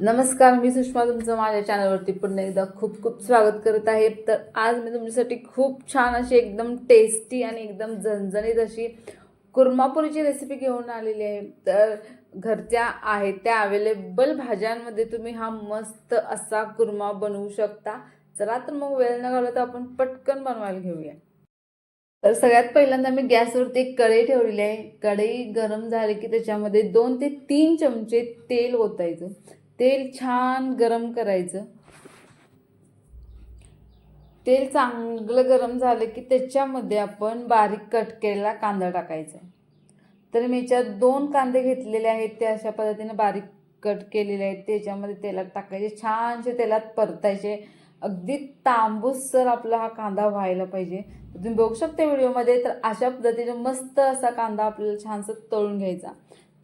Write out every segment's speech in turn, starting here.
नमस्कार मी सुषमा तुमचं माझ्या चॅनलवरती पुन्हा एकदा खूप खूप स्वागत करत आहे. तर आज मी तुमच्यासाठी खूप छान अशी एकदम टेस्टी आणि एकदम झणझणीत अशी कुर्मापुरीची रेसिपी घेऊन आलेली आहे. तर घरच्या आहेत त्या अवेलेबल भाज्यांमध्ये तुम्ही हा मस्त असा कुर्मा बनवू शकता. चला तर मग वेळ न घालवता आपण पटकन बनवायला घेऊया. तर सगळ्यात पहिल्यांदा मी गॅसवरती एक कढई ठेवलेली आहे. कढई गरम झाली की त्याच्यामध्ये दोन ते तीन चमचे तेल ओतायचं. तेल छान गरम करायचं. तेल चांगलं गरम झालं की त्याच्यामध्ये आपण बारीक कट केलेला कांदा टाकायचा. तर मी याच्यात दोन कांदे घेतलेले आहेत ते अशा पद्धतीने बारीक कट केलेले आहेत त्याच्यामध्ये तेलात टाकायचे छानसे तेलात परतायचे. अगदी तांबूससर आपला हा कांदा व्हायला पाहिजे. तुम्ही बघू शकता व्हिडिओमध्ये तर अशा पद्धतीने मस्त असा कांदा आपल्याला छानसा तळून घ्यायचा.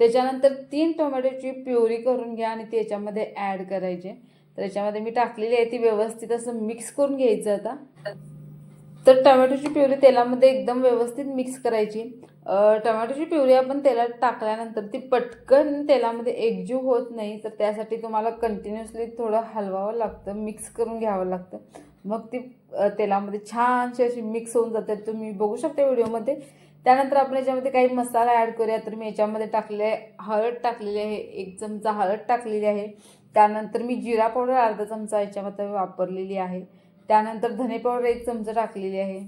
त्याच्यानंतर तीन टोमॅटोची प्युरी करून घ्या आणि त्याच्यामध्ये ॲड करायचे. तर याच्यामध्ये मी टाकलेली आहे ती व्यवस्थित असं मिक्स करून घ्यायचं आता. तर टोमॅटोची प्युरी तेलामध्ये एकदम व्यवस्थित मिक्स करायची. टोमॅटोची प्युरी आपण तेलात टाकल्यानंतर ती पटकन तेलामध्ये एकजीव होत नाही तर त्यासाठी तुम्हाला कंटिन्युअसली थोडं हलवावं लागतं मिक्स करून घ्यावं लागतं. मग ती तेलामध्ये छानशी अशी मिक्स होऊन जाते. तुम्ही बघू शकता व्हिडिओमध्ये. त्यानंतर आपण याच्यामध्ये काही मसाला ॲड करूया. तर मी याच्यामध्ये टाकले हळद टाकलेली आहे. एक चमचा हळद टाकलेली आहे. त्यानंतर मी जिरा पावडर अर्धा चमचा याच्यामध्ये वापरलेली आहे. त्यानंतर धने पावडर एक चमचा टाकलेली आहे.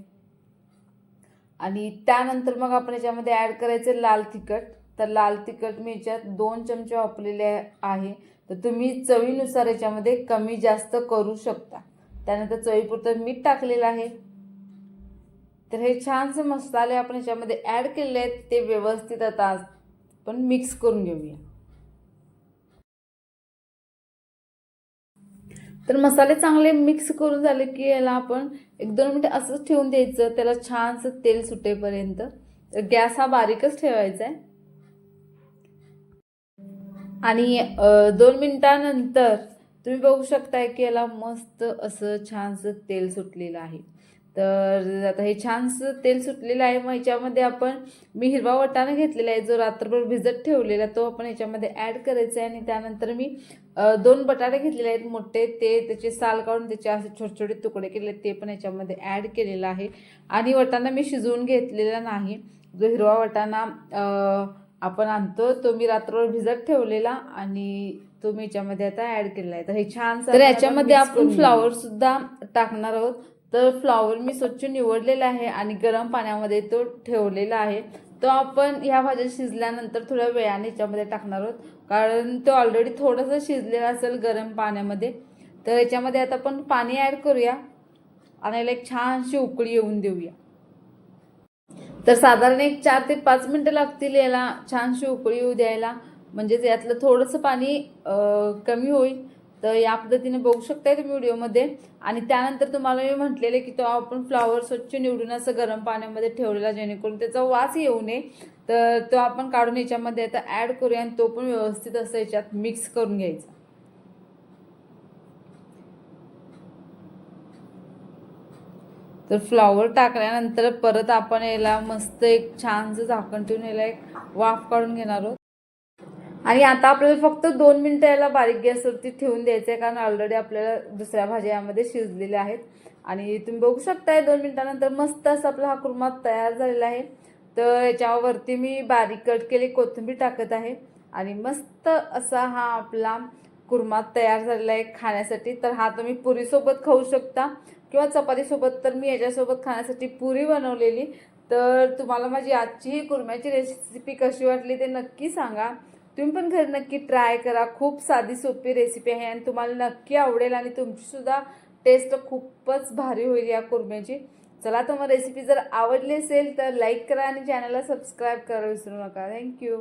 आणि त्यानंतर मग आपण याच्यामध्ये ॲड करायचं लाल तिखट. तर लाल तिखट मी याच्यात दोन चमचे वापरलेले आहे. तर तुम्ही चवीनुसार याच्यामध्ये कमी जास्त करू शकता. त्यानंतर चवीपुरतं मीठ टाकलेलं आहे. तर हे छानसे मसाले आपण याच्यामध्ये ॲड केलेले आहेत ते व्यवस्थित आता आपण मिक्स करून घेऊया. तर मसाले चांगले मिक्स करून झाले की याला आपण एक दोन मिनटं असंच ठेवून द्यायचं त्याला छानसं तेल सुटेपर्यंत. तर गॅस हा बारीकच ठेवायचा आहे आणि दोन मिनटानंतर तुम्ही बघू शकताय की याला मस्त असं छानसं तेल सुटलेलं आहे. तर आता हे छानसं तेल सुटलेलं आहे. मग याच्यामध्ये आपण मी हिरवा वटाणा घेतलेला आहे जो रात्रभर भिजत ठेवलेला तो आपण याच्यामध्ये ॲड करायचा आहे. आणि त्यानंतर मी दोन बटाटे घेतलेले आहेत मोठे. ते त्याचे साल काढून त्याचे असे छोटे छोटे तुकडे केले ते पण याच्यामध्ये ॲड केलेलं आहे. आणि वटाणा मी शिजवून घेतलेला नाही. जो हिरवा वटाणा आपण आणतो तो मी रात्रभर भिजत ठेवलेला आणि तो मी याच्यामध्ये आता ॲड केलेला आहे. तर हे छान तर याच्यामध्ये आपण फ्लावर सुद्धा टाकणार आहोत. तर फ्लॉवर मी स्वच्छ निवडलेला आहे आणि गरम पाण्यामध्ये तो ठेवलेला आहे. तो आपण ह्या भाज्या शिजल्यानंतर थोड्या वेळाने याच्यामध्ये टाकणार आहोत. कारण तो ऑलरेडी थोडंसं शिजलेला असेल गरम पाण्यामध्ये. तर याच्यामध्ये आता आपण पाणी ॲड करूया आणि याला एक छानशी उकळी येऊन देऊया. तर साधारण एक चार ते पाच मिनटं लागतील याला छानशी उकळी येऊ द्यायला. म्हणजेच यातलं थोडंसं पाणी कमी होईल. तर या पद्धतीने बघू शकताय तुम्ही व्हिडिओमध्ये. आणि त्यानंतर तुम्हाला मी म्हटलेले की तो आपण फ्लावर स्वच्छ निवडून असं गरम पाण्यामध्ये ठेवलेला जेणेकरून त्याचा वास येऊ नये. तर तो आपण काढून याच्यामध्ये आता ॲड करूया आणि तो पण व्यवस्थित असं याच्यात मिक्स करून घ्यायचा. तर फ्लॉवर टाकल्यानंतर परत आपण याला मस्त एक छानसं झाकण ठेवून याला एक वाफ काढून घेणार आहोत. आणि आता आपल्याला फक्त दोन मिनटं याला बारीक गॅसवरती ठेवून द्यायचं आहे कारण ऑलरेडी आपल्याला दुसऱ्या भाज्या यामध्ये शिजलेल्या आहेत. आणि तुम्ही बघू शकताय दोन मिनटानंतर मस्त असा आपला हा कुर्मा तयार झालेला आहे. तर याच्यावरती मी बारीक कट केली कोथिंबीर टाकत आहे. आणि मस्त असा हा आपला कुर्मा तयार झालेला आहे खाण्यासाठी. तर हा तुम्ही पुरीसोबत खाऊ शकता किंवा चपातीसोबत तर मी याच्यासोबत खाण्यासाठी पुरी बनवलेली. तर तुम्हाला माझी आजची ही कुर्म्याची रेसिपी कशी वाटली ते नक्की सांगा. तुम्ही पण घरी नक्की ट्राय करा. खूप साधी सोपी रेसिपी आहे आणि तुम्हाला नक्की आवडेल आणि तुमचीसुद्धा टेस्ट खूपच भारी होईल या कुर्म्याची. चला तुम्हाला रेसिपी जर आवडली असेल तर लाईक करा आणि चॅनलला सबस्क्राईब करा विसरू नका. थँक्यू